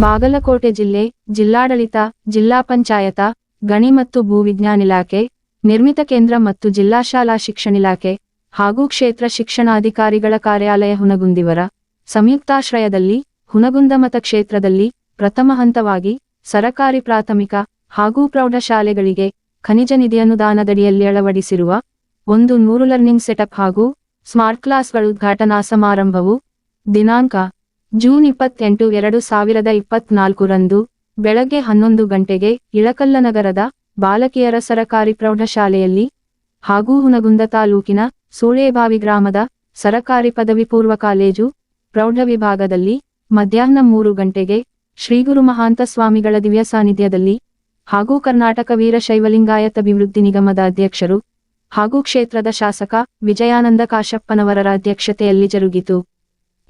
ಬಾಗಲಕೋಟೆ ಜಿಲ್ಲೆ, ಜಿಲ್ಲಾಡಳಿತ, ಜಿಲ್ಲಾ ಪಂಚಾಯತ, ಗಣಿ ಮತ್ತು ಭೂವಿಜ್ಞಾನ ಇಲಾಖೆ, ನಿರ್ಮಿತ ಕೇಂದ್ರ ಮತ್ತು ಜಿಲ್ಲಾ ಶಾಲಾ ಶಿಕ್ಷಣ ಇಲಾಖೆ ಹಾಗೂ ಕ್ಷೇತ್ರ ಶಿಕ್ಷಣಾಧಿಕಾರಿಗಳ ಕಾರ್ಯಾಲಯ ಹುನಗುಂದಿವರ ಸಂಯುಕ್ತಾಶ್ರಯದಲ್ಲಿ, ಹುನಗುಂದ ಮತಕ್ಷೇತ್ರದಲ್ಲಿ ಪ್ರಥಮ ಹಂತವಾಗಿ ಸರಕಾರಿ ಪ್ರಾಥಮಿಕ ಹಾಗೂ ಪ್ರೌಢಶಾಲೆಗಳಿಗೆ ಖನಿಜ ನಿಧಿ ಅನುದಾನದಡಿಯಲ್ಲಿ ಅಳವಡಿಸಿರುವ ಒಂದು ನೂರು ಲರ್ನಿಂಗ್ ಸೆಟಪ್ ಹಾಗೂ ಸ್ಮಾರ್ಟ್ ಕ್ಲಾಸ್ಗಳ ಉದ್ಘಾಟನಾ ಸಮಾರಂಭವು ದಿನಾಂಕ ಜೂನ್ ಇಪ್ಪತ್ತೆಂಟು, ಎರಡು ಸಾವಿರದ ಇಪ್ಪತ್ನಾಲ್ಕರಂದು ಬೆಳಗ್ಗೆ ಹನ್ನೊಂದು ಗಂಟೆಗೆ ಇಳಕಲ್ಲನಗರದ ಬಾಲಕಿಯರ ಸರಕಾರಿ ಪ್ರೌಢಶಾಲೆಯಲ್ಲಿ ಹಾಗೂ ಹುನಗುಂದ ತಾಲೂಕಿನ ಸೂಳೆಬಾವಿ ಗ್ರಾಮದ ಸರಕಾರಿ ಪದವಿ ಪೂರ್ವ ಕಾಲೇಜು ಪ್ರೌಢ ವಿಭಾಗದಲ್ಲಿ ಮಧ್ಯಾಹ್ನ ಮೂರು ಗಂಟೆಗೆ ಶ್ರೀಗುರು ಮಹಾಂತ ಸ್ವಾಮಿಗಳ ದಿವ್ಯ ಸಾನ್ನಿಧ್ಯದಲ್ಲಿ ಹಾಗೂ ಕರ್ನಾಟಕ ವೀರಶೈವಲಿಂಗಾಯತ ಅಭಿವೃದ್ಧಿ ನಿಗಮದ ಅಧ್ಯಕ್ಷರು ಹಾಗೂ ಕ್ಷೇತ್ರದ ಶಾಸಕ ವಿಜಯಾನಂದ ಕಾಶಪ್ಪನವರರ ಅಧ್ಯಕ್ಷತೆಯಲ್ಲಿ ಜರುಗಿತು.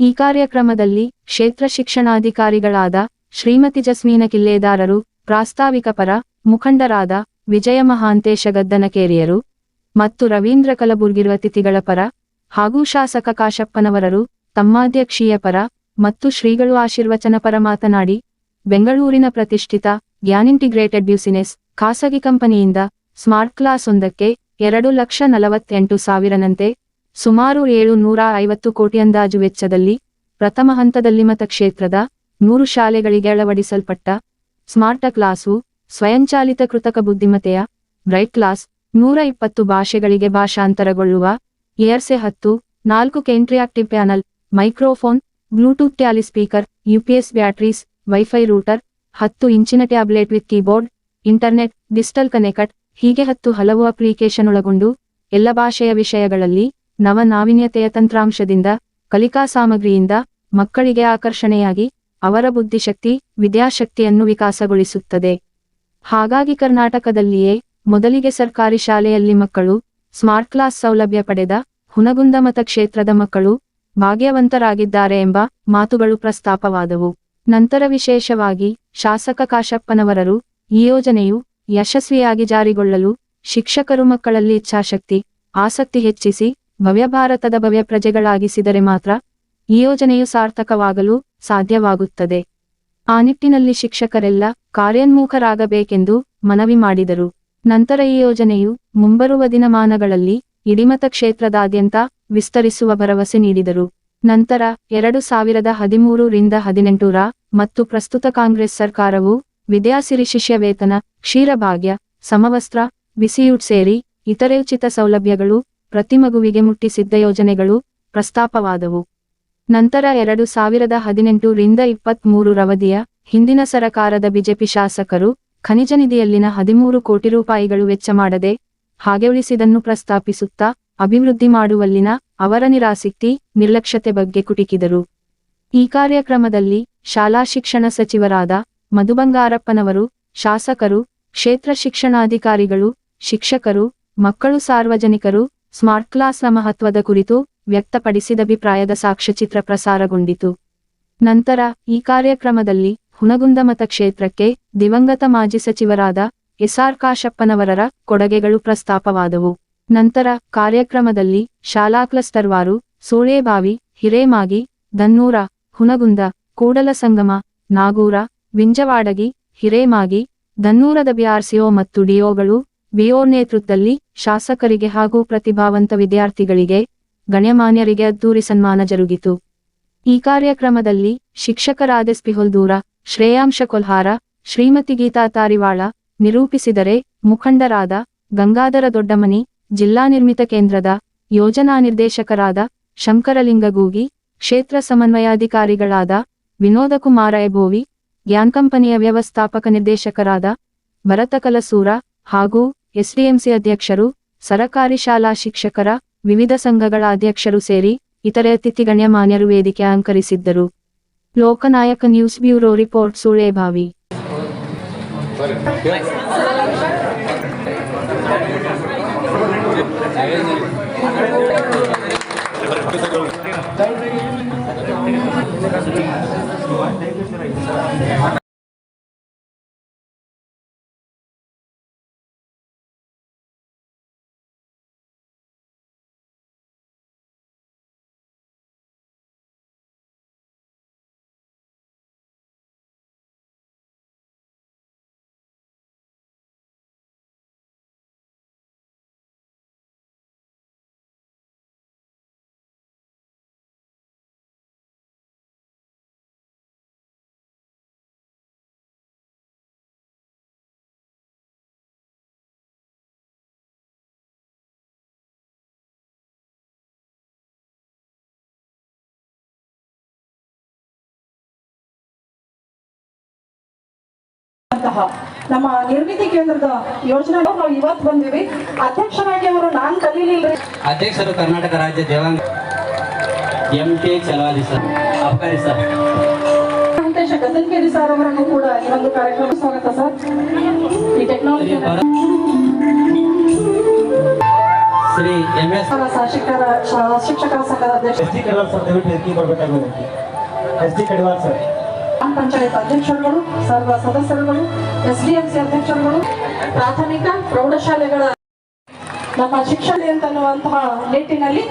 ಈ ಕಾರ್ಯಕ್ರಮದಲ್ಲಿ ಕ್ಷೇತ್ರ ಶಿಕ್ಷಣಾಧಿಕಾರಿಗಳಾದ ಶ್ರೀಮತಿ ಜಸ್ಮೀನ ಕಿಲ್ಲೇದಾರರು, ಪ್ರಾಸ್ತಾವಿಕ ಪರ ಮುಖಂಡರಾದ ವಿಜಯ ಮಹಾಂತೇಶ ಗದ್ದನಕೇರಿಯರು ಮತ್ತು ರವೀಂದ್ರ ಕಲಬುರ್ಗಿರುವ ಅತಿಥಿಗಳ ಪರ ಹಾಗೂ ಶಾಸಕ ಕಾಶಪ್ಪನವರರು, ತಮ್ಮಾಧ್ಯಕ್ಷೀಯ ಪರ ಮತ್ತು ಶ್ರೀಗಳು ಆಶೀರ್ವಚನ ಪರ ಮಾತನಾಡಿ, ಬೆಂಗಳೂರಿನ ಪ್ರತಿಷ್ಠಿತ ಗ್ಯಾನ್ ಇಂಟಿಗ್ರೇಟೆಡ್ ಬ್ಯೂಸಿನೆಸ್ ಖಾಸಗಿ ಕಂಪನಿಯಿಂದ ಸ್ಮಾರ್ಟ್ ಕ್ಲಾಸ್ ಒಂದಕ್ಕೆ ಎರಡು ಲಕ್ಷ ನಲವತ್ತೆಂಟು ಸಾವಿರನಂತೆ ಸುಮಾರು ಏಳು ನೂರ ಐವತ್ತು ಕೋಟಿ ಅಂದಾಜು ವೆಚ್ಚದಲ್ಲಿ ಪ್ರಥಮ ಹಂತದಲ್ಲಿ ಮತಕ್ಷೇತ್ರದ ನೂರು ಶಾಲೆಗಳಿಗೆ ಅಳವಡಿಸಲ್ಪಟ್ಟ ಸ್ಮಾರ್ಟ ಕ್ಲಾಸು, ಸ್ವಯಂಚಾಲಿತ ಕೃತಕ ಬುದ್ಧಿಮತೆಯ ಬ್ರೈಟ್ ಕ್ಲಾಸ್, ನೂರ ಇಪ್ಪತ್ತು ಭಾಷೆಗಳಿಗೆ ಭಾಷಾಂತರಗೊಳ್ಳುವ ಏರ್ಸೆ ಹತ್ತು, ನಾಲ್ಕು interactive panel, microphone, Bluetooth Tally speaker, UPS batteries, wifi router, ಹತ್ತು ಇಂಚಿನ tablet with keyboard, internet, digital connect, ಹೀಗೆ ಹತ್ತು ಹಲವು ಅಪ್ಲಿಕೇಶನ್ ಒಳಗೊಂಡು ಎಲ್ಲ ಭಾಷೆಯ ವಿಷಯಗಳಲ್ಲಿ ನವ ನಾವೀನ್ಯತೆಯ ತಂತ್ರಾಂಶದಿಂದ, ಕಲಿಕಾ ಸಾಮಗ್ರಿಯಿಂದ, ಮಕ್ಕಳಿಗೆ ಆಕರ್ಷಣೆಯಾಗಿ, ಅವರ ಬುದ್ಧಿಶಕ್ತಿ, ವಿದ್ಯಾಶಕ್ತಿಯನ್ನು ವಿಕಾಸಗೊಳಿಸುತ್ತದೆ. ಹಾಗಾಗಿ ಕರ್ನಾಟಕದಲ್ಲಿಯೇ, ಮೊದಲಿಗೆ ಸರ್ಕಾರಿ ಶಾಲೆಯಲ್ಲಿ ಮಕ್ಕಳು, ಸ್ಮಾರ್ಟ್ ಕ್ಲಾಸ್ ಸೌಲಭ್ಯ ಪಡೆದ, ಹುನಗುಂದ ಮತಕ್ಷೇತ್ರದ ಮಕ್ಕಳು, ಭಾಗ್ಯವಂತರಾಗಿದ್ದಾರೆ ಎಂಬ ಮಾತುಗಳು ಪ್ರಸ್ತಾಪವಾದವು. ನಂತರ ವಿಶೇಷವಾಗಿ, ಶಾಸಕ ಕಾಶಪ್ಪನವರರು, ಈ ಯೋಜನೆಯು ಯಶಸ್ವಿಯಾಗಿ ಜಾರಿಗೊಳ್ಳಲು, ಶಿಕ್ಷಕರು ಮಕ್ಕಳಲ್ಲಿ ಇಚ್ಛಾಶಕ್ತಿ, ಆಸಕ್ತಿ ಹೆಚ್ಚಿಸಿ ಭವ್ಯ ಭಾರತದ ಭವ್ಯ ಪ್ರಜೆಗಳಾಗಿಸಿದರೆ ಮಾತ್ರ ಈ ಯೋಜನೆಯು ಸಾರ್ಥಕವಾಗಲು ಸಾಧ್ಯವಾಗುತ್ತದೆ. ಆ ನಿಟ್ಟಿನಲ್ಲಿ ಶಿಕ್ಷಕರೆಲ್ಲ ಕಾರ್ಯೋನ್ಮುಖರಾಗಬೇಕೆಂದು ಮನವಿ ಮಾಡಿದರು. ನಂತರ ಈ ಯೋಜನೆಯು ಮುಂಬರುವ ದಿನಮಾನಗಳಲ್ಲಿ ಇಡಿಮತ ಕ್ಷೇತ್ರದಾದ್ಯಂತ ವಿಸ್ತರಿಸುವ ಭರವಸೆ ನೀಡಿದರು. ನಂತರ ಎರಡು ಸಾವಿರದ ಹದಿಮೂರು ರಿಂದ ಹದಿನೆಂಟರ ಮತ್ತು ಪ್ರಸ್ತುತ ಕಾಂಗ್ರೆಸ್ ಸರ್ಕಾರವು ವಿದ್ಯಾಸಿರಿ ಶಿಷ್ಯ ವೇತನ ಕ್ಷೀರಭಾಗ್ಯ, ಸಮವಸ್ತ್ರ, ಬಿಸಿಯೂಟ್ ಸೇರಿ ಇತರೆ ಉಚಿತ ಸೌಲಭ್ಯಗಳು ಪ್ರತಿ ಮಗುವಿಗೆ ಮುಟ್ಟಿಸಿದ್ದ ಯೋಜನೆಗಳು ಪ್ರಸ್ತಾಪವಾದವು. ನಂತರ ಎರಡು ಸಾವಿರದ ಹದಿನೆಂಟು ರಿಂದ ಇಪ್ಪತ್ಮೂರು ರವಧಿಯ ಹಿಂದಿನ ಸರಕಾರದ ಬಿಜೆಪಿ ಶಾಸಕರು ಖನಿಜ ನಿಧಿಯಲ್ಲಿನ ಹದಿಮೂರು ಕೋಟಿ ರೂಪಾಯಿಗಳು ವೆಚ್ಚ ಮಾಡದೆ ಹಾಗೆ ಉಳಿಸಿದನ್ನು ಪ್ರಸ್ತಾಪಿಸುತ್ತಾ ಅಭಿವೃದ್ಧಿ ಮಾಡುವಲ್ಲಿನ ಅವರ ನಿರಾಸಕ್ತಿ, ನಿರ್ಲಕ್ಷ್ಯತೆ ಬಗ್ಗೆ ಕುಟಿಕಿದರು. ಈ ಕಾರ್ಯಕ್ರಮದಲ್ಲಿ ಶಾಲಾ ಶಿಕ್ಷಣ ಸಚಿವರಾದ ಮಧುಬಂಗಾರಪ್ಪನವರು ಶಾಸಕರು, ಕ್ಷೇತ್ರ ಶಿಕ್ಷಣಾಧಿಕಾರಿಗಳು, ಶಿಕ್ಷಕರು, ಮಕ್ಕಳು ಸಾರ್ವಜನಿಕರು ಸ್ಮಾರ್ಟ್ ಕ್ಲಾಸ್ನ ಮಹತ್ವದ ಕುರಿತು ವ್ಯಕ್ತಪಡಿಸಿದ ಅಭಿಪ್ರಾಯದ ಸಾಕ್ಷ್ಯಚಿತ್ರ ಪ್ರಸಾರಗೊಂಡಿತು. ನಂತರ ಈ ಕಾರ್ಯಕ್ರಮದಲ್ಲಿ ಹುನಗುಂದ ಮತಕ್ಷೇತ್ರಕ್ಕೆ ದಿವಂಗತ ಮಾಜಿ ಸಚಿವರಾದ ಎಸ್ಆರ್ ಕಾಶಪ್ಪನವರರ ಕೊಡುಗೆಗಳು ಪ್ರಸ್ತಾಪವಾದವು. ನಂತರ ಕಾರ್ಯಕ್ರಮದಲ್ಲಿ ಶಾಲಾ ಕ್ಲಸ್ಟರ್ವಾರು ಸೋಳೆಬಾವಿ, ಹಿರೇಮಾಗಿ, ದನ್ನೂರ ಹುನಗುಂದ ಕೂಡಲ ಸಂಗಮ, ನಾಗೂರ, ವಿಂಜವಾಡಗಿ, ಹಿರೇಮಾಗಿ, ದನ್ನೂರದ ಬಿಆರ್ಸಿಒ ಮತ್ತು ಡಿಒಗಳು ಬಿಒ ನೇತೃತ್ವದಲ್ಲಿ ಶಾಸಕರಿಗೆ ಹಾಗೂ ಪ್ರತಿಭಾವಂತ ವಿದ್ಯಾರ್ಥಿಗಳಿಗೆ ಗಣ್ಯಮಾನ್ಯರಿಗೆ ಅದ್ದೂರಿ ಸನ್ಮಾನ ಜರುಗಿತು. ಈ ಕಾರ್ಯಕ್ರಮದಲ್ಲಿ ಶಿಕ್ಷಕರಾದ ಸ್ಪಿಹೊಲ್ದೂರ ಶ್ರೇಯಾಂಶ ಕೊಲ್ಹಾರ, ಶ್ರೀಮತಿ ಗೀತಾ ತಾರಿವಾಳ, ನಿರೂಪಿಸಿದರೆ ಮುಖಂಡರಾದ ಗಂಗಾಧರ ದೊಡ್ಡಮನಿ, ಜಿಲ್ಲಾ ನಿರ್ಮಿತ ಕೇಂದ್ರದ ಯೋಜನಾ ನಿರ್ದೇಶಕರಾದ ಶಂಕರಲಿಂಗಗೂಗಿ ಕ್ಷೇತ್ರ ಸಮನ್ವಯಾಧಿಕಾರಿಗಳಾದ ವಿನೋದಕುಮಾರ ಎಬೋವಿ, ಗ್ಯಾನ್ ಕಂಪನಿಯ ವ್ಯವಸ್ಥಾಪಕ ನಿರ್ದೇಶಕರಾದ ಭರತ ಕಲಸೂರ ಹಾಗೂ ಎಸ್ಡಿಎಂಸಿ ಅಧ್ಯಕ್ಷರು, ಸರಕಾರಿ ಶಾಲಾ ಶಿಕ್ಷಕರ, ವಿವಿಧ ಸಂಘಗಳ ಅಧ್ಯಕ್ಷರು ಸೇರಿ ಇತರೆ ಅತಿಥಿ ಗಣ್ಯಮಾನ್ಯರು ವೇದಿಕೆ ಅಲಂಕರಿಸಿದ್ದರು Lokanayaka news bureau report Sulebhavi ಆಗಿರುವಂತಹ ನಮ್ಮ ನಿರ್ಮಿತಿ ಕೇಂದ್ರದ ಯೋಜನೆ. ನಾವು ಇವತ್ತು ಬಂದಿವಿ. ಅಧ್ಯಕ್ಷರಾಗಿ ಅವರು ನಾನು ಕಲೀಲಿಲ್ಲ ಅಧ್ಯಕ್ಷರು ಕರ್ನಾಟಕ ರಾಜ್ಯ Devanga M K Chalavadi sir. ಅಬ್ಕಾರಿ sir. Venkatesh Gadankeri sir ಅವರನ್ನು ಕೂಡ ಈ ಒಂದು ಕಾರ್ಯಕ್ರಮ ಸ್ವಾಗತ ಸರ್. ಈ ಟೆಕ್ನಾಲಜಿ ಶ್ರೀ ಎಂ ಎಸ್ ಶಿಕ್ಷಕರ ಶಿಕ್ಷಕರ ಸಂಘದ ಅಧ್ಯಕ್ಷ. ಎಸ್ ಡಿ ಕಡವಾಲ್ ಸರ್ ದಯವಿಟ್ಟು ಎತ್ತಿ ಎಸ್ ಡಿ ಕಡವಾಲ್ ಸರ್. ಗ್ರಾಮ ಪಂಚಾಯತ್ ಅಧ್ಯಕ್ಷರುಗಳು, ಸರ್ವ ಸದಸ್ಯರುಗಳು ಎಸ್ ಡಿ ಎಂ ಸಿ ಅಧ್ಯಕ್ಷರುಗಳು, ಪ್ರಾಥಮಿಕ ಪ್ರೌಢಶಾಲೆಗಳ ನಮ್ಮ ಶಿಕ್ಷಣ ಅಂತನ್ನುವಂತಹ ನಿಟ್ಟಿನಲ್ಲಿ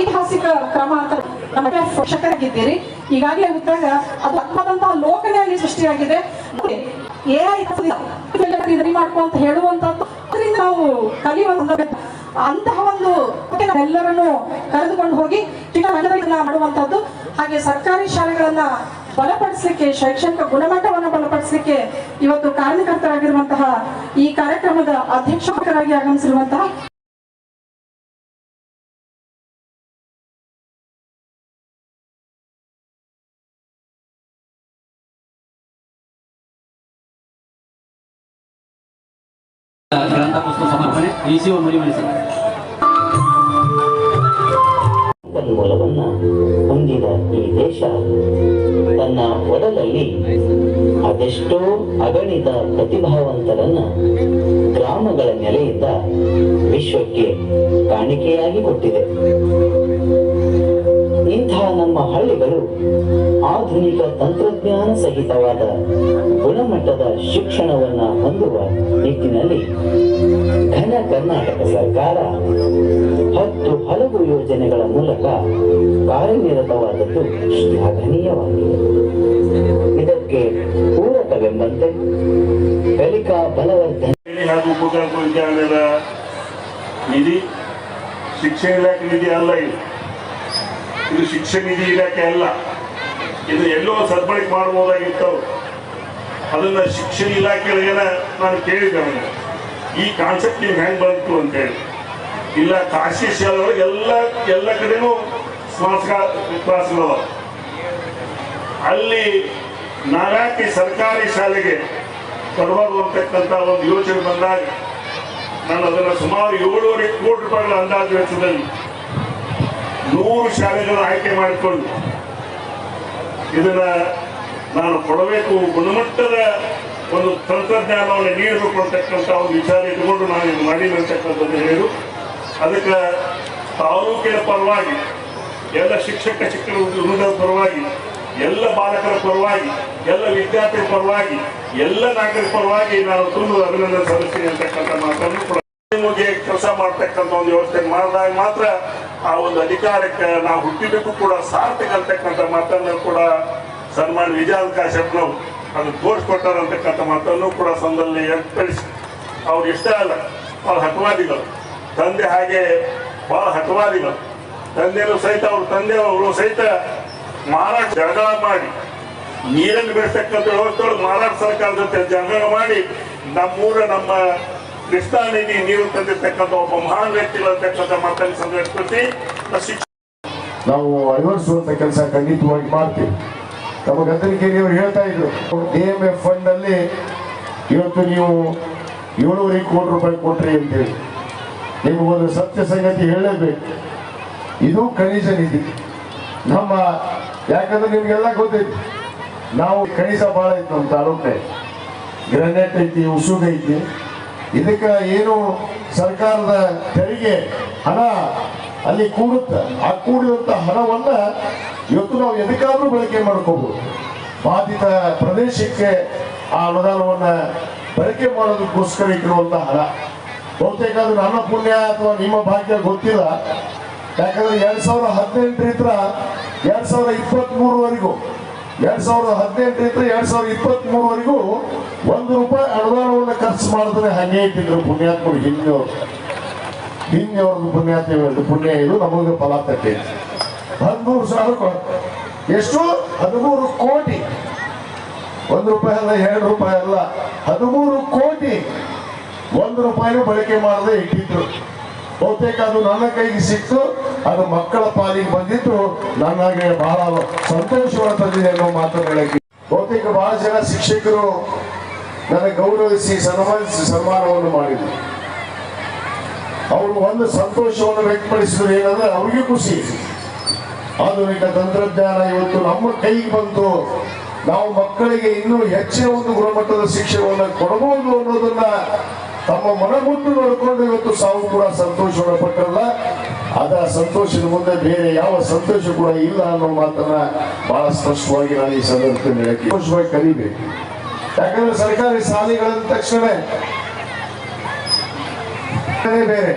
ಐತಿಹಾಸಿಕ ಕ್ರಮ ಅಂತ ನಮಗೆ ಶಿಕ್ಷಕರಾಗಿದ್ದೀರಿ. ಈಗಾಗಲೇ ಇದ್ದಾಗ ಅದು ಅತ್ಮದಂತಹ ಲೋಕನೇ ಅಲ್ಲಿ ಸೃಷ್ಟಿಯಾಗಿದೆ ಎ ಮಾಡ್ಕೊ ಅಂತ ಹೇಳುವಂತದ್ದು. ಅದರಿಂದ ನಾವು ಕಲಿಯುವಂತ ಅಂತಹ ಒಂದು ಎಲ್ಲರನ್ನು ಕರೆದುಕೊಂಡು ಹೋಗಿ ಮಾಡುವಂತದ್ದು. ಹಾಗೆ ಸರ್ಕಾರಿ ಶಾಲೆಗಳನ್ನ ಬಲಪಡಿಸಲಿಕ್ಕೆ ಶೈಕ್ಷಣಿಕ ಗುಣಮಟ್ಟವನ್ನು ಬಲಪಡಿಸಲಿಕ್ಕೆ ಇವತ್ತು ಕಾರ್ಯಕರ್ತರಾಗಿರುವಂತಹ ಈ ಕಾರ್ಯಕ್ರಮದ ಅಧ್ಯಕ್ಷಕರಾಗಿ ಆಗಮಿಸಿರುವಂತಹ ಗ್ರಂಥ ಪುಸ್ತಕ ಸಮರ್ಪಣೆ ಈ ಸಂಪನ್ಮೂಲವನ್ನ ಹೊಂದಿದ ಈ ದೇಶ ತನ್ನ ಒಡಲಲ್ಲಿ ಅದೆಷ್ಟೋ ಅಗಣಿತ ಪ್ರತಿಭಾವಂತರನ್ನ ಗ್ರಾಮಗಳ ನೆಲೆಯಿಂದ ವಿಶ್ವಕ್ಕೆ ಕಾಣಿಕೆಯಾಗಿ ಕೊಟ್ಟಿದೆ ಇಂತಹ ನಮ್ಮ ಹಳ್ಳಿಗಳು ಆಧುನಿಕ ತಂತ್ರಜ್ಞಾನ ಸಹಿತವಾದ ಗುಣಮಟ್ಟದ ಶಿಕ್ಷಣವನ್ನು ಹೊಂದುವ ನಿಟ್ಟಿನಲ್ಲಿ ಘನ ಕರ್ನಾಟಕ ಸರ್ಕಾರ ಹತ್ತು ಹಲವು ಯೋಜನೆಗಳ ಮೂಲಕ ಕಾರ್ಯನಿರತವಾದದ್ದು ಶ್ಲಾಘನೀಯವಾಗಿದೆ. ಇದಕ್ಕೆ ಪೂರಕವೆಂಬಂತೆ ಕಲಿಕಾ ಬಲವರ್ಧನೆ ಹಾಗೂ ಉಪಕರಣ ವಿದ್ಯಾಲಯದ ನಿಧಿ, ಶಿಕ್ಷಣ ಇಲಾಖೆ ನಿಧಿ ಅಲ್ಲ ಇದು. ಇದು ಶಿಕ್ಷಣ ನಿಧಿ ಇಲಾಖೆ ಅಲ್ಲ. ಇದು ಎಲ್ಲೋ ಸದ್ಬಳಕೆ ಮಾಡಬಹುದಾಗಿತ್ತು ಅದನ್ನ ಶಿಕ್ಷಣ ಇಲಾಖೆಗಳಿಗೆನ ನಾನು ಕೇಳಿದ್ದೆ ಅವನಿಗೆ. ಈ ಕಾನ್ಸೆಪ್ಟ್ ನಿಮ್ಗೆ ಹೆಂಗೆ ಬಂತು ಅಂತೇಳಿ ಇಲ್ಲ ಖಾಸಗಿ ಶಾಲೆಗಳಿಗೆ ಎಲ್ಲ ಎಲ್ಲ ಕಡೆನೂ ಕ್ಲಾಸ್ಗಳವ. ಅಲ್ಲಿ ನಾನಾಕೆ ಸರ್ಕಾರಿ ಶಾಲೆಗೆ ಕೊಡಬಾರ್ದು ಅಂತಕ್ಕಂಥ ಒಂದು ಯೋಚನೆ ಬಂದಾಗ, ನಾನು ಅದನ್ನು ಸುಮಾರು ಏಳುವರೆ ಕೋಟಿ ರೂಪಾಯಿಗಳ ಅಂದಾಜು ವೆಚ್ಚದಲ್ಲಿ ನೂರು ಶಾಲೆಗಳು ಆಯ್ಕೆ ಮಾಡಿಕೊಂಡು ಇದನ್ನ ನಾನು ಕೊಡಬೇಕು ಗುಣಮಟ್ಟದ ಒಂದು ತಂತ್ರಜ್ಞಾನವನ್ನು ನೀಡಬೇಕು ಅಂತಕ್ಕಂಥ ಒಂದು ವಿಚಾರ ಇಟ್ಕೊಂಡು ನಾನು ಇದು ಮಾಡಿ ಅಂತಕ್ಕಂಥದ್ದು ಹೇಳಿದರು. ಅದಕ್ಕೆ ತಾಲೂಕಿನ ಪರವಾಗಿ ಎಲ್ಲ ಶಿಕ್ಷಕ ಶಿಕ್ಷಣ ಪರವಾಗಿ, ಎಲ್ಲ ಬಾಲಕರ ಪರವಾಗಿ, ಎಲ್ಲ ವಿದ್ಯಾರ್ಥಿಗಳ ಪರವಾಗಿ, ಎಲ್ಲ ನಾಗರಿಕ ಪರವಾಗಿ ನಾನು ತುಂಬ ಅಭಿನಂದನೆ ಸಲ್ಲಿಸ್ತೀನಿ ಅಂತಕ್ಕಂಥ ಮಾತನ್ನು ನಿಮಗೆ ಕೆಲಸ ಮಾಡ್ತಕ್ಕಂಥ ಒಂದು ವ್ಯವಸ್ಥೆ ಮಾಡಿದಾಗ ಮಾತ್ರ ಆ ಒಂದು ಅಧಿಕಾರಕ್ಕೆ ನಾವು ಹುಟ್ಟಿಬೇಕು ಕೂಡ ಸಾರ್ಥಕ ಅಂತಕ್ಕಂಥ ಮಾತನ್ನು ಕೂಡ ಸನ್ಮಾನ್ ವಿಜಯಾನಂದ ಕಾಶ್ಯಪ್ನವ್ರು ಅದು ತೋರಿಸ್ಕೊಟ್ಟಾರ ಅಂತಕ್ಕಂಥ ಮಾತನ್ನು ಕೂಡ ಸಂದಲ್ಲಿ ವ್ಯಕ್ತಪಡಿಸಿ. ಅವ್ರು ಇಷ್ಟ ಅಲ್ಲ ಭಾಳ ಹಠವಾದಿಗಳು. ತಂದೆ ಹಾಗೆ ಭಾಳ ಹಠವಾದಿಗಳು. ತಂದೆಯರು ಸಹಿತ ಅವ್ರ, ತಂದೆಯವರು ಸಹಿತ ಮಾರಾಟ ಜಗಳ ಮಾಡಿ, ನೀರನ್ನು ಬೆಳೆಸ್ತಕ್ಕಂಥ ವ್ಯವಸ್ಥೆ ಒಳಗೆ ಮಾರಾಟ ಸರ್ಕಾರದ ಜೊತೆ ಜಗಳ ಮಾಡಿ, ನಮ್ಮೂರ ನಮ್ಮ ಕೃಷ್ಣಾ ನದಿ ನೀರು ತಂದಿರ್ತಕ್ಕಂಥ ಒಬ್ಬ ಮಹಾನ್ ವ್ಯಕ್ತಿಗಳು ಅಂತಕ್ಕಂಥ ಮಾತನ್ನು ಸಂಘಟಿಸಿ ನಾವು ಅಳವಡಿಸುವಂತ ಕೆಲಸ ಖಂಡಿತವಾಗಿ ಮಾಡ್ತೀವಿ. ನಮ್ಮ ಅವರು ಹೇಳ್ತಾ ಇದ್ರು, ಡಿ ಎಂ ಎಫ್ ಫಂಡ್ ಅಲ್ಲಿ ಇವತ್ತು ನೀವು ಏಳುವರೆ ಕೋಟಿ ರೂಪಾಯಿ ಕೊಟ್ರಿ ಅಂತೇಳಿ. ನಿಮಗೊಂದು ಸತ್ಯ ಸಂಗತಿ ಹೇಳಬೇಕು. ಇದು ಖನಿಜ ನಿಧಿ. ನಮ್ಮ, ಯಾಕಂದ್ರೆ ನಿಮ್ಗೆಲ್ಲ ಗೊತ್ತೈತಿ, ನಾವು ಖನಿಜ ಭಾಳ ಐತಿ ನಮ್ಮ ತಾಲೂಕೆ ಗ್ರಾನೈಟ್ ಐತಿ, ಉಸುಗ್ ಐತಿ. ಇದಕ್ಕೆ ಏನು ಸರ್ಕಾರದ ತೆರಿಗೆ ಹಣ ಅಲ್ಲಿ ಕೂಡುತ್ತೆ. ಆ ಕೂಡಿದಂಥ ಹಣವನ್ನ ಇವತ್ತು ನಾವು ಎದಕ್ಕಾದ್ರೂ ಬಳಕೆ ಮಾಡ್ಕೋಬಹುದು ಬಾಧಿತ ಪ್ರದೇಶಕ್ಕೆ ಆ ಅನುದಾನವನ್ನು ಬಳಕೆ ಮಾಡೋದಕ್ಕೋಸ್ಕರ ಇಟ್ಟಿರುವಂತ ಹಣ. ಬಹುತೇಕ ಅದು ನನ್ನ ಪುಣ್ಯ ಅಥವಾ ನಿಮ್ಮ ಭಾಗ್ಯ ಗೊತ್ತಿಲ್ಲ. ಯಾಕಂದ್ರೆ ಎರಡು ಸಾವಿರದ ಹದಿನೆಂಟರಿಂದ ಎರಡು ಸಾವಿರದ ಇಪ್ಪತ್ತ್ ಮೂರವರೆಗೂ ಎರಡ್ ಸಾವಿರದ ಹದಿನೆಂಟರಿಂದ ಎರಡ್ ಸಾವಿರದ ಇಪ್ಪತ್ತ್ ಮೂರವರೆಗೂ ಒಂದು ರೂಪಾಯಿ ಅನುದಾನವನ್ನು ಖರ್ಚು ಮಾಡಿದ್ರೆ ಹಂಗೆ ಇಟ್ಟಿದ್ರು ಪುಣ್ಯಾತ್ಮರು ಹಿಂದಿನವರು ಹಿಂದಿನವ್ರದ್ದು ಪುಣ್ಯಾತ್ಮ ಪುಣ್ಯ ಇದು, ನಮಗೆ ಫಲ ತಟ್ಟೆ ಹದಿಮೂರು ಸಾವಿರ ಎಷ್ಟು? ಹದಿಮೂರು ಕೋಟಿ. ಒಂದು ರೂಪಾಯಿ ಅಲ್ಲ, ಎರಡು ರೂಪಾಯಿ ಅಲ್ಲ. ಹದಿಮೂರು ಕೋಟಿ ಒಂದು ರೂಪಾಯಿನೂ ಬಳಕೆ ಮಾಡದೆ ಇಟ್ಟಿದ್ರು. ಬಹುತೇಕ ಅದು ನನ್ನ ಕೈಗೆ ಸಿಕ್ತು. ಅದು ಮಕ್ಕಳ ಪಾಲಿಗೆ ಬಂದಿದ್ದು ನನಗೆ ಬಹಳ ಸಂತೋಷವನ್ನು ತಂದಿದೆ ಅನ್ನೋ ಮಾತನ್ನು ಬಹುತೇಕ ಬಹಳ ಜನ ಶಿಕ್ಷಕರು ನನಗೆ ಗೌರವಿಸಿ ಸನ್ಮಾನಿಸಿ ಸನ್ಮಾನವನ್ನು ಮಾಡಿದ್ರು. ಅವರು ಒಂದು ಸಂತೋಷವನ್ನು ವ್ಯಕ್ತಪಡಿಸಿದ್ರು ಏನಂದ್ರೆ ಅವ್ರಿಗೆ ಖುಷಿ. ಆಧುನಿಕ ತಂತ್ರಜ್ಞಾನ ಇವತ್ತು ನಮ್ಮ ಕೈಗೆ ಬಂತು. ನಾವು ಮಕ್ಕಳಿಗೆ ಇನ್ನೂ ಹೆಚ್ಚಿನ ಒಂದು ಗುಣಮಟ್ಟದ ಶಿಕ್ಷಣವನ್ನು ಕೊಡಬಹುದು ಅನ್ನೋದನ್ನ ತಮ್ಮ ಮನಮುಟ್ಟು ನೋಡಿಕೊಂಡು ಇವತ್ತು ಸಾವು ಕೂಡ ಸಂತೋಷವನ್ನು ಪಟ್ಟರಲ್ಲ. ಅದ ಸಂತೋಷದ ಮುಂದೆ ಬೇರೆ ಯಾವ ಸಂತೋಷ ಕೂಡ ಇಲ್ಲ ಅನ್ನೋ ಮಾತನ್ನ ಬಹಳ ಸ್ಪಷ್ಟವಾಗಿ ನಾನು ಈ ಸಂದರ್ಭದಲ್ಲಿ ಸಂತೋಷವಾಗಿ ಕಲಿಬೇಕು. ಯಾಕಂದ್ರೆ ಸರ್ಕಾರಿ ಶಾಲೆಗಳಂದ ತಕ್ಷಣ ಬೇರೆ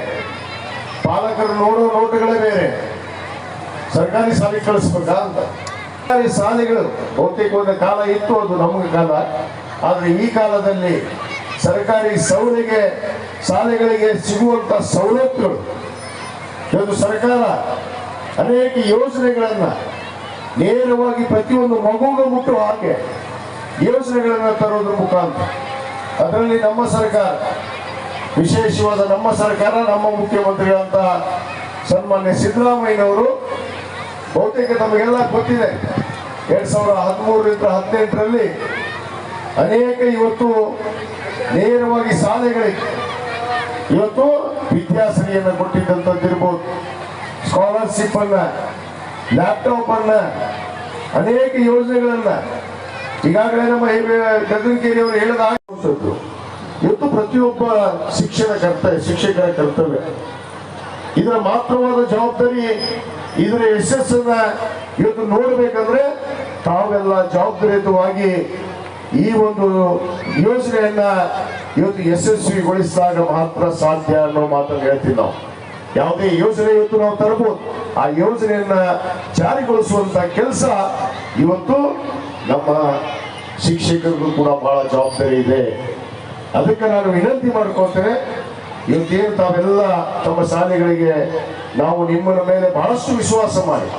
ಪಾಲಕರು ನೋಡುವ ನೋಟಗಳೇ ಬೇರೆ. ಸರ್ಕಾರಿ ಶಾಲೆ ಕಳಿಸ್ಬೇಕಾ ಅಂತ. ಸರ್ಕಾರಿ ಶಾಲೆಗಳು ಬಹುತೇಕ ಒಂದು ಕಾಲ ಇತ್ತು ಅದು ನಮಗೆ ಕಾಲ. ಆದ್ರೆ ಈ ಕಾಲದಲ್ಲಿ ಸರ್ಕಾರಿ ಸೌಲಿಗೆ ಶಾಲೆಗಳಿಗೆ ಸಿಗುವಂತ ಸವಲತ್ತುಗಳು ಇವತ್ತು ಸರ್ಕಾರ ಅನೇಕ ಯೋಜನೆಗಳನ್ನು ನೇರವಾಗಿ ಪ್ರತಿಯೊಂದು ಮಗುವಿಗೆ ಮುಟ್ಟುವ ಹಾಗೆ ಯೋಜನೆಗಳನ್ನು ತರೋದ್ರ ಮುಖಾಂತರ. ಅದರಲ್ಲಿ ನಮ್ಮ ಸರ್ಕಾರ, ವಿಶೇಷವಾದ ನಮ್ಮ ಸರ್ಕಾರ, ನಮ್ಮ ಮುಖ್ಯಮಂತ್ರಿಗಳಂತ ಸನ್ಮಾನ್ಯ ಸಿದ್ದರಾಮಯ್ಯನವರು ಬಹುತೇಕ ನಮಗೆಲ್ಲ ಗೊತ್ತಿದೆ. ಎರಡ್ ಸಾವಿರದ ಹದಿಮೂರರಿಂದ ಹದಿನೆಂಟರಲ್ಲಿ ಅನೇಕ ಇವತ್ತು ನೇರವಾಗಿ ಶಾಲೆಗಳಿಗೆ ಇವತ್ತು ವಿದ್ಯಾಶ್ರೀಯನ್ನು ಕೊಟ್ಟಿದ್ದಂಥದ್ದಿರ್ಬೋದು ಸ್ಕಾಲರ್ಶಿಪ್ ಅನ್ನ ಲ್ಯಾಪ್ಟಾಪ್ ಅನ್ನ, ಅನೇಕ ಯೋಜನೆಗಳನ್ನ ಈಗಾಗಲೇ ನಮ್ಮ ಗಗನಕೇರಿ ಅವರು ಹೇಳಿದ. ಇವತ್ತು ಪ್ರತಿಯೊಬ್ಬ ಶಿಕ್ಷಣ ಕರ್ತವ್ಯ ಶಿಕ್ಷಕರ ಕರ್ತವ್ಯ ಇದರ ಮಾತ್ರವಾದ ಜವಾಬ್ದಾರಿ, ಇದರ ಯಶಸ್ಸನ್ನ ಇವತ್ತು ನೋಡಬೇಕಂದ್ರೆ ತಾವೆಲ್ಲ ಜವಾಬ್ದಾರಿಯುತವಾಗಿ ಈ ಒಂದು ಯೋಜನೆಯನ್ನ ಇವತ್ತು ಯಶಸ್ವಿಗೊಳಿಸಿದಾಗ ಮಾತ್ರ ಸಾಧ್ಯ ಅನ್ನೋ ಮಾತನ್ನು ಹೇಳ್ತೀವಿ ನಾವು. ಯಾವುದೇ ಯೋಜನೆ ಇವತ್ತು ನಾವು ತರಬಹುದು ಆ ಯೋಜನೆಯನ್ನ ಜಾರಿಗೊಳಿಸುವಂತ ಕೆಲಸ ಇವತ್ತು ನಮ್ಮ ಶಿಕ್ಷಕರಿಗೂ ಕೂಡ ಬಹಳ ಜವಾಬ್ದಾರಿ ಇದೆ. ಅದಕ್ಕೆ ನಾನು ವಿನಂತಿ ಮಾಡ್ಕೊಳ್ತೇನೆ ಇವತ್ತೇನು ತಾವೆಲ್ಲ ತಮ್ಮ ಶಾಲೆಗಳಿಗೆ ನಾವು ನಿಮ್ಮನ ಮೇಲೆ ಬಹಳಷ್ಟು ವಿಶ್ವಾಸ ಮಾಡಿ.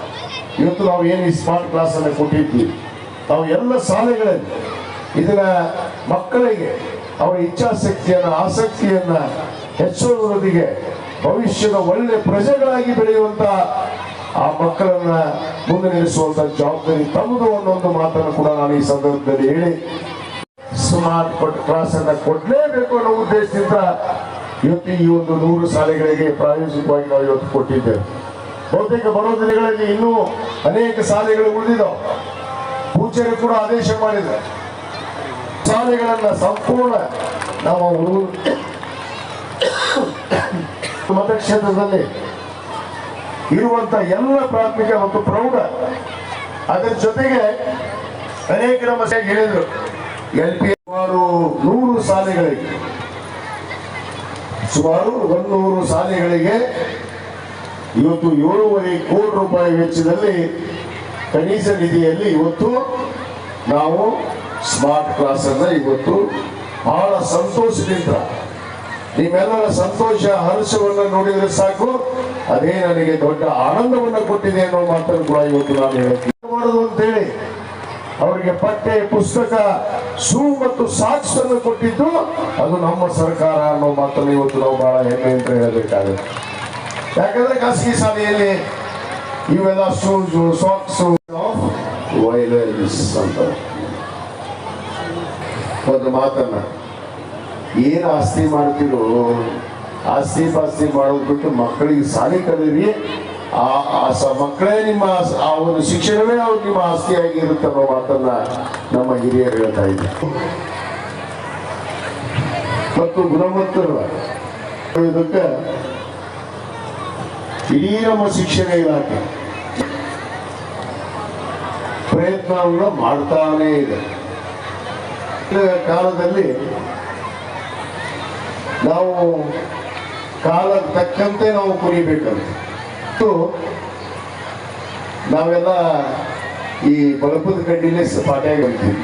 ಇವತ್ತು ನಾವು ಏನು ಈ ಸ್ಮಾರ್ಟ್ ಕ್ಲಾಸ್ ಅನ್ನು ಕೊಟ್ಟಿದ್ವಿ ತಾವು ಎಲ್ಲ ಶಾಲೆಗಳಲ್ಲಿ ಇದನ್ನ ಮಕ್ಕಳಿಗೆ ಅವರ ಇಚ್ಛಾಶಕ್ತಿಯನ್ನ, ಆಸಕ್ತಿಯನ್ನ ಹೆಚ್ಚುವುದರೊಂದಿಗೆ ಭವಿಷ್ಯದ ಒಳ್ಳೆ ಪ್ರಜೆಗಳಾಗಿ ಬೆಳೆಯುವಂತ ಆ ಮಕ್ಕಳನ್ನ ಮುಂದೆ ನಿಲ್ಲಿಸುವಂತ ಜವಾಬ್ದಾರಿ ತಮ್ಮದು ಅನ್ನೊಂದು ಮಾತನ್ನು ಕೂಡ ನಾನು ಈ ಸಂದರ್ಭದಲ್ಲಿ ಹೇಳಿ ಸ್ಮಾರ್ಟ್ ಕ್ಲಾಸ್ ಅನ್ನ ಕೊಡ್ಲೇಬೇಕು ಅನ್ನೋ ಉದ್ದೇಶದಿಂದ ಇವತ್ತು ಈ ಒಂದು ನೂರು ಶಾಲೆಗಳಿಗೆ ಪ್ರಾಯೋಜಿಕವಾಗಿ ನಾವು ಇವತ್ತು ಕೊಟ್ಟಿದ್ದೇವೆ. ಬಹುತೇಕ ಬರೋ ದಿನಗಳಲ್ಲಿ ಇನ್ನೂ ಅನೇಕ ಶಾಲೆಗಳು ಉಳಿದಿದ್ದಾವೆ. ಪೂಜಾರಿ ಕೂಡ ಆದೇಶ ಮಾಡಿದೆ ಶಾಲೆಗಳನ್ನ ಸಂಪೂರ್ಣ ನಾವು ಹುಡುಗರು ಮತಕ್ಷೇತ್ರದಲ್ಲಿ ಇರುವಂತ ಎಲ್ಲ ಪ್ರಾಥಮಿಕ ಮತ್ತು ಪ್ರೌಢ ಅದರ ಜೊತೆಗೆ ಅನೇಕ ನಮ್ಮ ಹೇಳಿದ್ರು, ಎಲ್ ಪಿ ಸುಮಾರು ನೂರು ಶಾಲೆಗಳಿಗೆ ಸುಮಾರು ಒಂದೂರು ಶಾಲೆಗಳಿಗೆ ಇವತ್ತು ಏಳೂವರೆ ಕೋಟಿ ರೂಪಾಯಿ ವೆಚ್ಚದಲ್ಲಿ ಕನಿಷ್ಠ ನಿಧಿಯಲ್ಲಿ ಇವತ್ತು ನಾವು ಸ್ಮಾರ್ಟ್ ಕ್ಲಾಸ್ ಅನ್ನ ಇವತ್ತು ಬಹಳ ಸಂತೋಷದಿಂದ, ನಿಮ್ಮೆಲ್ಲರ ಸಂತೋಷ, ಹರ್ಷವನ್ನು ನೋಡಿದ್ರೆ ಸಾಕು. ಅದೇ ನನಗೆ ದೊಡ್ಡ ಆನಂದವನ್ನು ಕೊಟ್ಟಿದೆ ಅನ್ನೋ ಮಾತನ್ನು ಕೂಡ ಇವತ್ತು ನಾನು ಹೇಳ್ತೀನಿ. ಮಾಡೋದು ಅಂತೇಳಿ, ಅವರಿಗೆ ಪಠ್ಯ, ಪುಸ್ತಕ, ಸೂ ಮತ್ತು ಸಾಕ್ಸ್ ಅನ್ನು ಕೊಟ್ಟಿದ್ದು ಅದು ನಮ್ಮ ಸರ್ಕಾರ ಅನ್ನೋ ಮಾತನ್ನು ಇವತ್ತು ನಾವು ಬಹಳ ಅಂತ ಹೇಳಬೇಕಾಗುತ್ತೆ. ಯಾಕಂದ್ರೆ ಖಾಸಗಿ ಶಾಲೆಯಲ್ಲಿ ಇವೆಲ್ಲ ಶೂಸು, ಸಾಕ್ಸು ವೈಲೆನ್ಸ್ ಅಂತ. ಒಂದು ಮಾತನ್ನ, ಏನು ಆಸ್ತಿ ಮಾಡ್ತಿರೋ, ಆಸ್ತಿ ಪಾಸ್ತಿ ಮಾಡೋದು ಬಿಟ್ಟು ಮಕ್ಕಳಿಗೆ ಸಾಲಿ ಕಲೀರಿ ಆ ಮಕ್ಕಳೇ ನಿಮ್ಮ ಆ ಒಂದು ಶಿಕ್ಷಣವೇ ಅವ್ರು ನಿಮ್ಮ ಆಸ್ತಿಯಾಗಿ ಇರುತ್ತೆ ಅನ್ನೋ ಮಾತನ್ನ ನಮ್ಮ ಹಿರಿಯರು ಹೇಳ್ತಾ ಇದ್ದಾರೆ. ಮತ್ತು ಗುಣಮಟ್ಟದ ಇದಕ್ಕೆ ಇಡೀ ನಮ್ಮ ಶಿಕ್ಷಣ ಇಲಾಖೆ ಪ್ರಯತ್ನವನ್ನು ಮಾಡ್ತಾನೇ ಇದೆ. ಕಾಲದಲ್ಲಿ ನಾವು ಕಾಲ ತಕ್ಕಂತೆ ನಾವು ಕುರಿಬೇಕಂತ ನಾವೆಲ್ಲ ಈ ಬಲಪದ ಕಡ್ಡಿಲೇ ಪಾಠ ಹೇಳ್ತೀವಿ.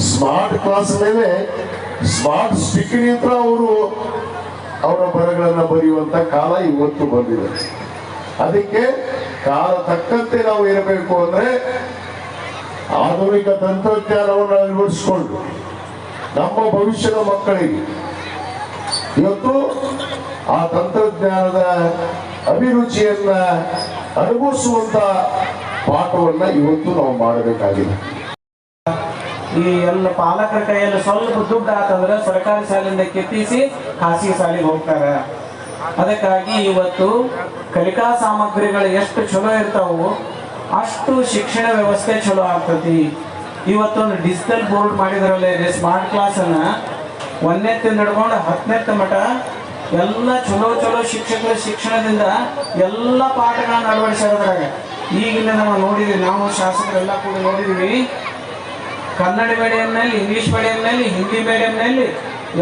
ಸ್ಮಾರ್ಟ್ ಕ್ಲಾಸ್ ಮೇಲೆ ಸ್ಮಾರ್ಟ್ ಸ್ಟಿಕ್ನಿಂದ ಅವರು ಅವರ ಬರಗಳನ್ನು ಬರೆಯುವಂತ ಕಾಲ ಇವತ್ತು ಬಂದಿದೆ. ಅದಕ್ಕೆ ಕಾಲ ತಕ್ಕಂತೆ ನಾವು ಇರಬೇಕು ಅಂದ್ರೆ ಆಧುನಿಕ ತಂತ್ರಜ್ಞಾನವನ್ನು ಅಳವಡಿಸಿಕೊಂಡು ನಮ್ಮ ಭವಿಷ್ಯದ ಮಕ್ಕಳಿಗೆ ಇವತ್ತು ಆ ತಂತ್ರಜ್ಞಾನದ ಅಭಿರುಚಿಯನ್ನ ಅನುಭವಿಸುವಂತ ಪಾಠವನ್ನ ಇವತ್ತು ನಾವು ಮಾಡಬೇಕಾಗಿದೆ. ಈ ಎಲ್ಲ ಪಾಲಕರ ಕೈಯಲ್ಲಿ ಸ್ವಲ್ಪ ದುಡ್ಡು ಆತಂದ್ರೆ ಸರ್ಕಾರಿ ಶಾಲೆಯಿಂದ ಕೆತ್ತಿಸಿ ಖಾಸಗಿ ಶಾಲೆಗೆ ಹೋಗ್ತಾರೆ. ಅದಕ್ಕಾಗಿ ಇವತ್ತು ಕಲಿಕಾ ಸಾಮಗ್ರಿಗಳು ಎಷ್ಟು ಚಲೋ ಇರ್ತಾವು ಅಷ್ಟು ಶಿಕ್ಷಣ ವ್ಯವಸ್ಥೆ ಚಲೋ ಆಗ್ತತಿ. ಇವತ್ತೊಂದು ಡಿಜಿಟಲ್ ಬೋರ್ಡ್ ಮಾಡಿದ್ರಲ್ಲ ಸ್ಮಾರ್ಟ್ ಕ್ಲಾಸ್ ಅನ್ನ ನಡ್ಕೊಂಡು ಹತ್ತನೇ ಹತ್ತನೇತ್ತ ಮಠ, ಎಲ್ಲ ಚಲೋ ಚಲೋ ಶಿಕ್ಷಕರ ಶಿಕ್ಷಣದಿಂದ ಎಲ್ಲ ಪಾಠಗಳನ್ನ ಅಳವಡಿಸಿರೋದ್ರಾಗ ಈಗಿನ ನಾವು ನೋಡಿದ್ವಿ, ನಾವು ಶಾಸಕರೆಲ್ಲ ಕೂಡ ನೋಡಿದ್ವಿ. ಕನ್ನಡ ಮೀಡಿಯಂನಲ್ಲಿ ಇಂಗ್ಲಿಷ್ ಮೀಡಿಯಂನಲ್ಲಿ ಹಿಂದಿ ಮೀಡಿಯಂನಲ್ಲಿ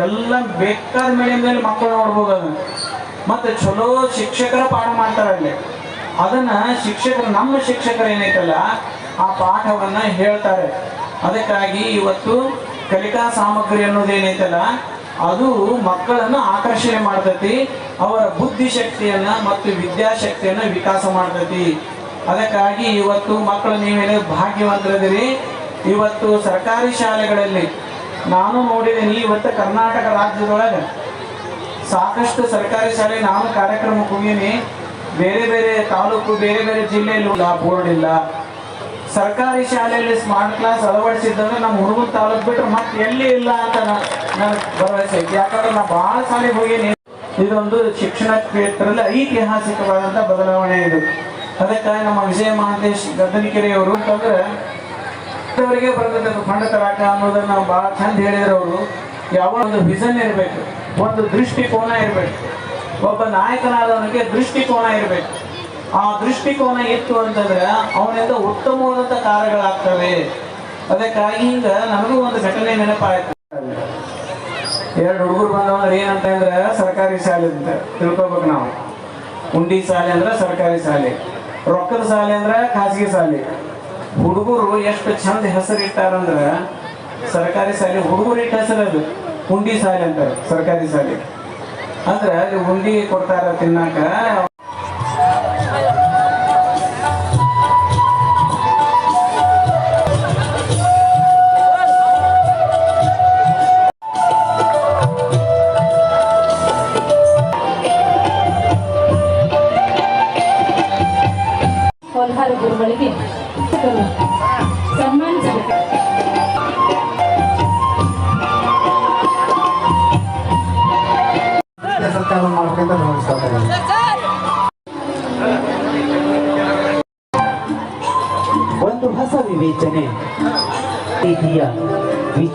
ಎಲ್ಲ ಬೇಕಾದ ಮೀಡಿಯಂನಲ್ಲಿ ಮಕ್ಕಳು ನೋಡ್ಬೋದು ಮತ್ತೆ ಚಲೋ ಶಿಕ್ಷಕರ ಪಾಠ ಮಾಡ್ತಾರೆ ಅಲ್ಲಿ. ಅದನ್ನ ಶಿಕ್ಷಕರು, ನಮ್ಮ ಶಿಕ್ಷಕರು ಏನೈತಲ್ಲ, ಆ ಪಾಠವನ್ನ ಹೇಳ್ತಾರೆ. ಅದಕ್ಕಾಗಿ ಇವತ್ತು ಕಲಿಕಾ ಸಾಮಗ್ರಿ ಅನ್ನೋದೇನೈತಲ್ಲ ಅದು ಮಕ್ಕಳನ್ನು ಆಕರ್ಷಣೆ ಮಾಡ್ತತಿ, ಅವರ ಬುದ್ಧಿಶಕ್ತಿಯನ್ನ ಮತ್ತು ವಿದ್ಯಾಶಕ್ತಿಯನ್ನ ವಿಕಾಸ ಮಾಡ್ತತಿ. ಅದಕ್ಕಾಗಿ ಇವತ್ತು ಮಕ್ಕಳು ನೀವೇನು ಭಾಗ್ಯವಂತರದಿರಿ ಇವತ್ತು ಸರ್ಕಾರಿ ಶಾಲೆಗಳಲ್ಲಿ, ನಾನು ನೋಡಿದ್ದೀನಿ ಇವತ್ತು ಕರ್ನಾಟಕ ರಾಜ್ಯದೊಳಗೆ ಸಾಕಷ್ಟು ಸರ್ಕಾರಿ ಶಾಲೆ, ನಾನು ಕಾರ್ಯಕ್ರಮಕ್ಕೆ ಹೋಗೀನಿ ಬೇರೆ ಬೇರೆ ತಾಲೂಕು, ಬೇರೆ ಬೇರೆ ಜಿಲ್ಲೆಯಲ್ಲೂ ಬೋರ್ಡ್ ಇಲ್ಲ. ಸರ್ಕಾರಿ ಶಾಲೆಯಲ್ಲಿ ಸ್ಮಾರ್ಟ್ ಕ್ಲಾಸ್ ಅಳವಡಿಸಿದ್ದಂದ್ರೆ ನಮ್ಮ ಹುಡುಗನ ತಾಲೂಕು ಬಿಟ್ಟರೆ ಮತ್ತೆ ಎಲ್ಲಿ ಇಲ್ಲ ಅಂತ ನಾನು ಭರವಸೆ ಐತಿ. ಯಾಕಂದ್ರೆ ನಾ ಭಾಳ ಶಾಲೆಗೆ ಹೋಗಿ ಇದೊಂದು ಶಿಕ್ಷಣ ಕ್ಷೇತ್ರದಲ್ಲಿ ಐತಿಹಾಸಿಕವಾದಂಥ ಬದಲಾವಣೆ ಇದು. ಅದಕ್ಕಾಗಿ ನಮ್ಮ ವಿಜಯ ಮಹಾಂತೇಶ್ ಗದ್ದನಕೆರೆಯವರು ಅಂತಂದ್ರೆ, ಅವರಿಗೆ ಬರ್ತದೆ ಫಂಡ್ ತರಾಕ ಅನ್ನೋದನ್ನ ಭಾಳ ಚಂದ ಹೇಳಿದ್ರು ಅವರು. ಯಾವ ಒಂದು ವಿಷನ್ ಇರಬೇಕು, ಒಂದು ದೃಷ್ಟಿಕೋನ ಇರಬೇಕು. ಒಬ್ಬ ನಾಯಕನಾದವನಿಗೆ ದೃಷ್ಟಿಕೋನ ಇರಬೇಕು. ಆ ದೃಷ್ಟಿಕೋನ ಇತ್ತು ಅಂತಂದ್ರೆ ಅವನಿಂದ ಉತ್ತಮವಾದಂತ ಕಾರ್ಯಗಳಾಗ್ತವೆ. ಅದಕ್ಕಾಗಿ ಹಿಂಗ ನಮಗೂ ಒಂದು ಘಟನೆ ನೆನಪಾಯ್ತು. ಎರಡು ಹುಡುಗರು ಬಂದವಂದ್ರೆ ಏನಂತ ಅಂದ್ರೆ ಸರ್ಕಾರಿ ಶಾಲೆ ಅಂತ ತಿಳ್ಕೊಬೇಕು ನಾವು. ಉಂಡಿ ಶಾಲೆ ಅಂದ್ರೆ ಸರ್ಕಾರಿ ಶಾಲೆ. ರೊಕ್ಕದ ಶಾಲೆ ಅಂದ್ರೆ ಖಾಸಗಿ ಶಾಲೆ. ಹುಡುಗರು ಎಷ್ಟು ಚಂದ ಹೆಸರು ಇಟ್ಟಾರಂದ್ರ ಸರ್ಕಾರಿ ಶಾಲೆ ಹುಡುಗರು ಇಟ್ಟ ಹೆಸರು ಅದು. ಉಂಡಿ ಶಾಲೆ ಅಂತಾರೆ, ಸರ್ಕಾರಿ ಶಾಲೆ. ಅಂದ್ರೆ ಅಲ್ಲಿ ಉಂಡಿ ಕೊಡ್ತಾರ ತಿನ್ನಾಕ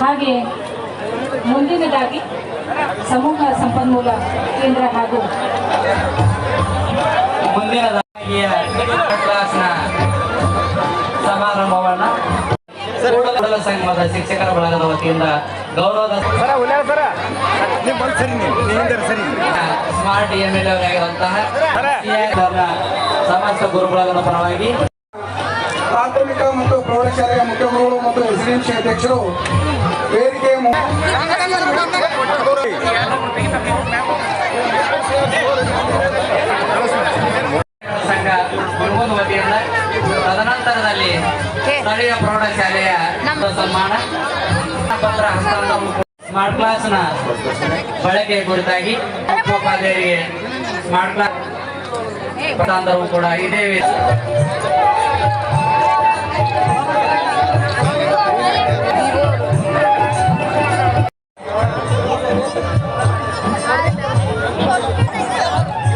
ಹಾಗೆ ಮುಂದಿನದಾಗಿ ಸಮೂಹ ಸಂಪನ್ಮೂಲ ಕೇಂದ್ರ ಹಾಗೂ ಮುಂದಿನದಾಗಿ ಕ್ಲಾಸ್ನ ಸಮಾರಂಭವನ್ನ ಕೂಡಲ ಸಂಗಮದ ಶಿಕ್ಷಕರ ಬಳಗದ ವತಿಯಿಂದ ಗೌರವದ ಸ್ಮಾರ್ಟ್ ಎಂ ಎಲ್ ಅವರಾಗಿರುವಂತಹ ಸಮಸ್ತ ಗುರುಗಳಾದ ಪರವಾಗಿ ಪ್ರಾಥಮಿಕ ಮತ್ತು ಪ್ರೌಢಶಾಲೆಯ ಮುಖ್ಯಗುರುಗಳು ಮತ್ತು ಎಸ್ಡಿಎಂಸಿ ಅಧ್ಯಕ್ಷರು ವೇದಿಕೆಯ ಮು- ಸಂಘ ಗುರುಮುನ್ ವತಿಯಿಂದ ತದನಂತರದಲ್ಲಿ ಸ್ಥಳೀಯ ಪ್ರೌಢಶಾಲೆಯ ಸನ್ಮಾನ ಪತ್ರ ಹಸ್ತಾಂತರ ಸ್ಮಾರ್ಟ್ ಕ್ಲಾಸ್ನ ಬಳಕೆ ಕುರಿತಾಗಿ ಉಪಾಧ್ಯಾಯರಿಗೆ ಸ್ಮಾರ್ಟ್ ಕ್ಲಾಸ್ ಹಸ್ತಾಂತರವು ಕೂಡ ಇದೇ ವೇಳೆ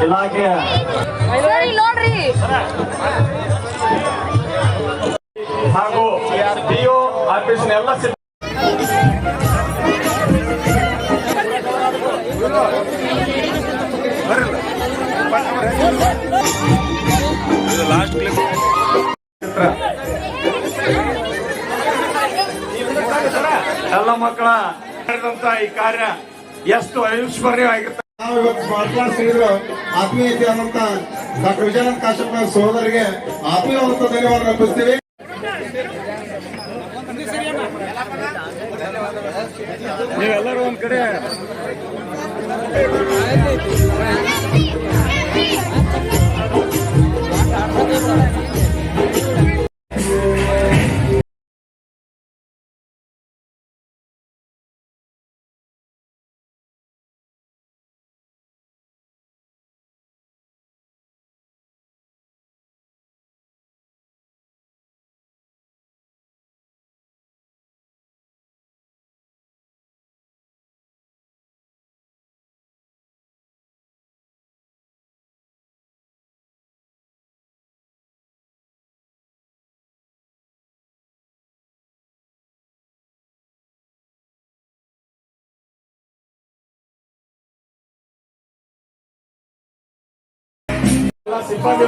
ಇಲಾಖೆಯ ಹಾಗೂ ಡಿಒ ಆಫೀಸ್ನ ಮಾಡುವಂತ ಈ ಕಾರ್ಯ ಎಷ್ಟು ಐಶ್ವರ್ಯವಾಗಿರ್ತದೆ ನಾವು ಇವತ್ತು ಹೇಳಿದ್ರು ಆತ್ಮೀಯತೆ ಆದಂತ ಡಾಕ್ಟರ್ ವಿಜಯನಾಥ್ ಕಾಶ್ಯಪ್ ಸಹೋದರಿಗೆ ಆತ್ಮೀಯವಂತ ಧನ್ಯವಾದ ಅರ್ಪಿಸ್ತೀವಿ ನೀವೆಲ್ಲರೂ ಒಂದ್ ಕಡೆ ಸಿಬ್ಬಂದಿ